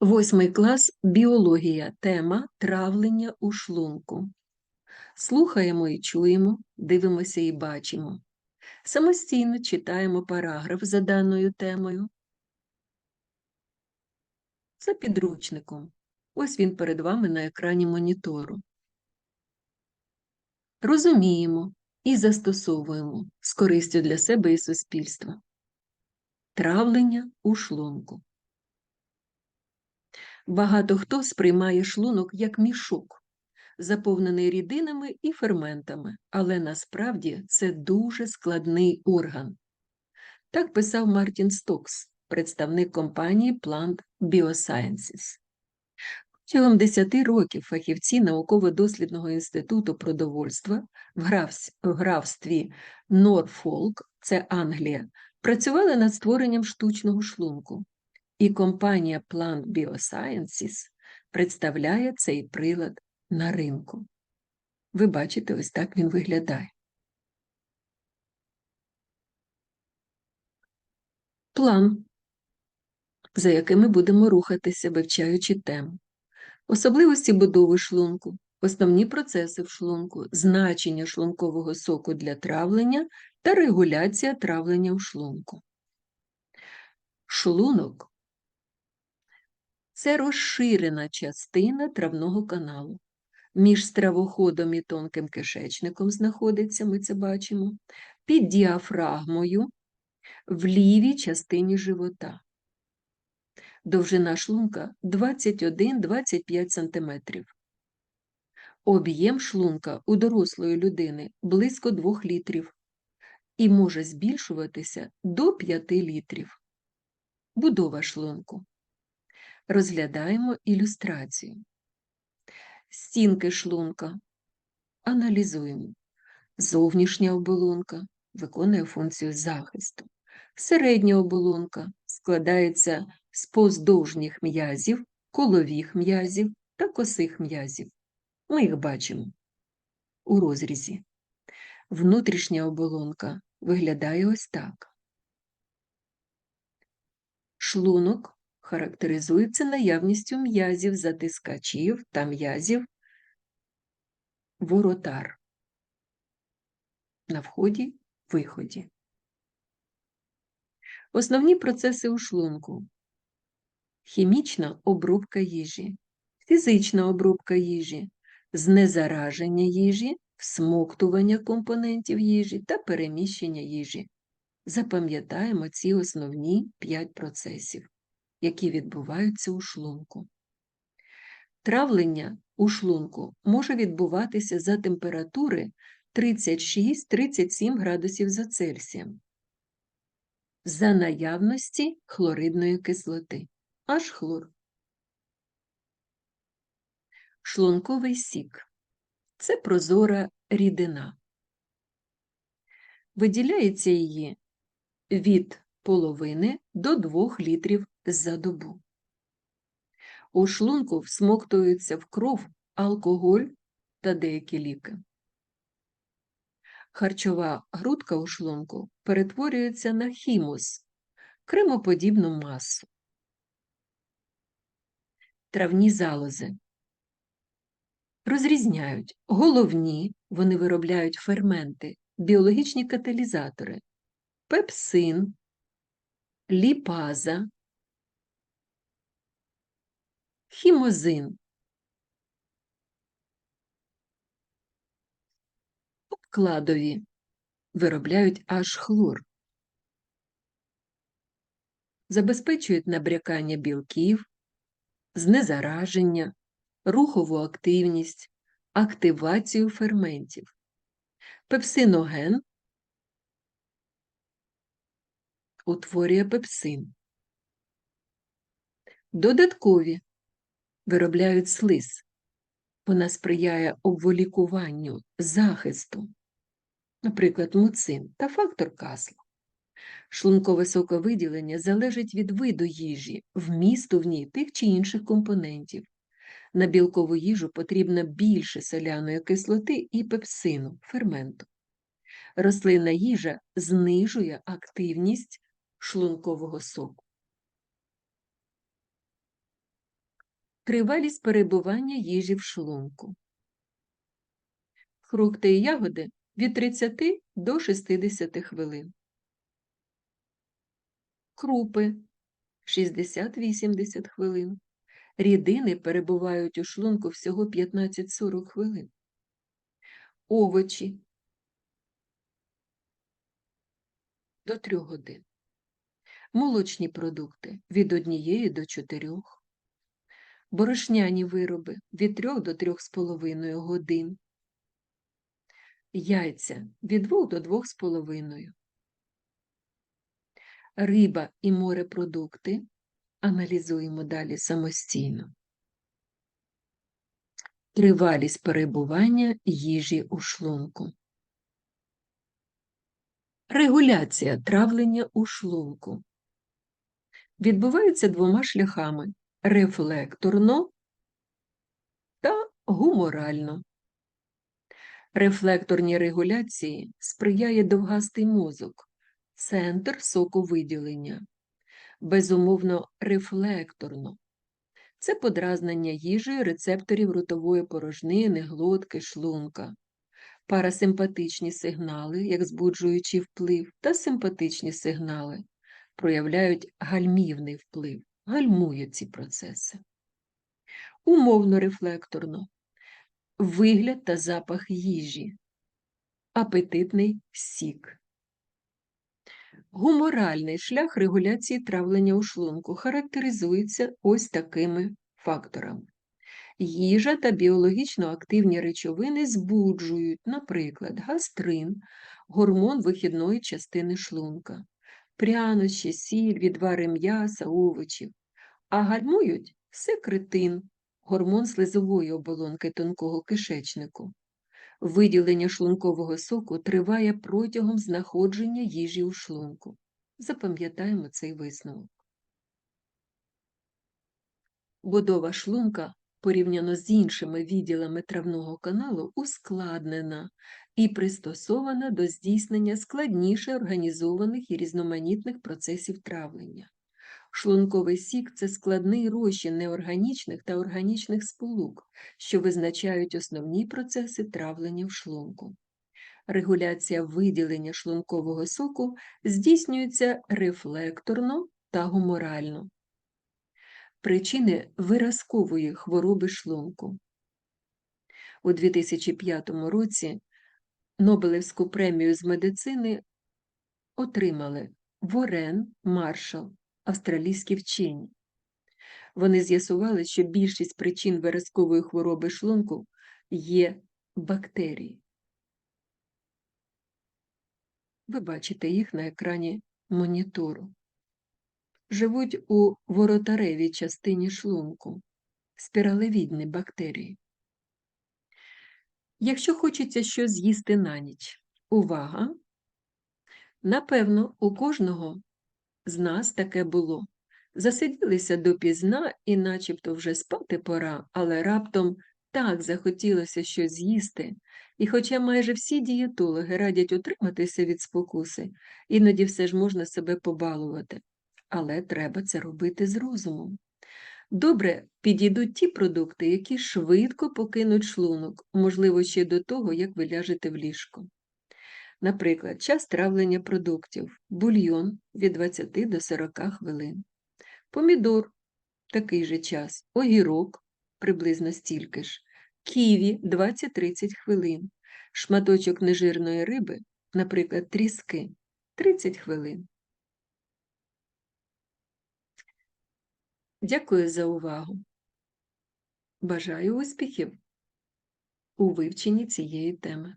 Восьмий клас біологія. Тема травлення у шлунку. Слухаємо і чуємо, дивимося і бачимо. Самостійно читаємо параграф за даною темою. За підручником. Ось він перед вами на екрані монітору. Розуміємо і застосовуємо з користю для себе і суспільства. Травлення у шлунку. Багато хто сприймає шлунок як мішок, заповнений рідинами і ферментами, але насправді це дуже складний орган. Так писав Мартін Стокс, представник компанії Plant Biosciences. Протягом 10 років фахівці науково-дослідного інституту продовольства в графстві Норфолк, це Англія, працювали над створенням штучного шлунку, і компанія Plant Biosciences представляє цей прилад на ринку. Ви бачите, ось так він виглядає. План, за яким ми будемо рухатися, вивчаючи тему. Особливості будови шлунку, основні процеси в шлунку, значення шлункового соку для травлення та регуляція травлення в шлунку. Шлунок це розширена частина травного каналу. Між стравоходом і тонким кишечником знаходиться, ми це бачимо, під діафрагмою в лівій частині живота. Довжина шлунка 21-25 см. Об'єм шлунка у дорослої людини близько 2 літрів і може збільшуватися до 5 літрів. Будова шлунку розглядаємо ілюстрацію. Стінки шлунка аналізуємо. Зовнішня оболонка виконує функцію захисту. Середня оболонка складається з поздовжніх м'язів, колових м'язів та косих м'язів. Ми їх бачимо у розрізі. Внутрішня оболонка виглядає ось так. Шлунок характеризується наявністю м'язів затискачів та м'язів воротар на вході виході. Основні процеси у шлунку хімічна обробка їжі, фізична обробка їжі, знезараження їжі, всмоктування компонентів їжі та переміщення їжі. Запам'ятаємо ці основні п'ять процесів які відбуваються у шлунку. Травлення у шлунку може відбуватися за температури 36-37 градусів за Цельсієм, за наявності хлоридної кислоти, аж хлор. Шлунковий сік це прозора рідина. Виділяється її від половини до 2 літрів за добу. У шлунку всмоктуються в кров алкоголь та деякі ліки. Харчова грудка у шлунку перетворюється на хімус, кремоподібну масу. Травні залози розрізняють головні, вони виробляють ферменти, біологічні каталізатори, пепсин, ліпаза, хімозин. Обкладові виробляють аж хлор, забезпечують набрякання білків, знезараження, рухову активність, активацію ферментів. Пепсиноген утворює пепсин. Додаткові виробляють слиз. Вона сприяє обволікуванню, захисту, наприклад, муцин та фактор касла. Шлункове соковиділення залежить від виду їжі, вмісту в ній тих чи інших компонентів. На білкову їжу потрібно більше соляної кислоти і пепсину, ферменту. Рослинна їжа знижує активність шлункового соку. Тривалість перебування їжі в шлунку. Фрукти і ягоди від 30 до 60 хвилин. Крупи 60-80 хвилин. Рідини перебувають у шлунку всього 15-40 хвилин. Овочі до 3 годин. Молочні продукти від 1 до 4. Борошняні вироби від 3 до 3,5 годин. Яйця від 2 до 2,5. Риба і морепродукти аналізуємо далі самостійно. Тривалість перебування їжі у шлунку. Регуляція травлення у шлунку відбувається двома шляхами рефлекторно та гуморально. Рефлекторній регуляції сприяє довгастий мозок, центр соковиділення, безумовно рефлекторно. Це подразнення їжею рецепторів ротової порожнини, глотки, шлунка, парасимпатичні сигнали, як збуджуючий вплив, та симпатичні сигнали проявляють гальмівний вплив, гальмують ці процеси. Умовно рефлекторно вигляд та запах їжі, апетитний сік. Гуморальний шлях регуляції травлення у шлунку характеризується ось такими факторами. Їжа та біологічно активні речовини збуджують, наприклад, гастрин, гормон вихідної частини шлунка, прянощі, сіль, відвари м'яса, овочів, а гальмують секретин, гормон слизової оболонки тонкого кишечнику. Виділення шлункового соку триває протягом знаходження їжі у шлунку. Запам'ятаємо цей висновок. Будова шлунка порівняно з іншими відділами травного каналу ускладнена і пристосована до здійснення складніше організованих і різноманітних процесів травлення. Шлунковий сік це складний розчин неорганічних та органічних сполук, що визначають основні процеси травлення в шлунку. Регуляція виділення шлункового соку здійснюється рефлекторно та гуморально. Причини виразкової хвороби шлунку. У 2005 році Нобелевську премію з медицини отримали Ворен Маршал австралійські вчені. Вони з'ясували, що більшість причин виразкової хвороби шлунку є бактерії. Ви бачите їх на екрані монітору. Живуть у воротаревій частині шлунку, спіралевідні бактерії. Якщо хочеться щось з'їсти на ніч, увага! Напевно, у кожного з нас таке було. Засиділися допізна і начебто вже спати пора, але раптом так захотілося щось з'їсти, і хоча майже всі дієтологи радять утриматися від спокуси, іноді все ж можна себе побалувати. Але треба це робити з розумом. Добре підійдуть ті продукти, які швидко покинуть шлунок, можливо, ще до того, як ви ляжете в ліжко. Наприклад, час травлення продуктів, бульйон від 20 до 40 хвилин, помідор такий же час, огірок приблизно стільки ж, ківі 20-30 хвилин, шматочок нежирної риби, наприклад, тріски 30 хвилин. Дякую за увагу. Бажаю успіхів у вивченні цієї теми.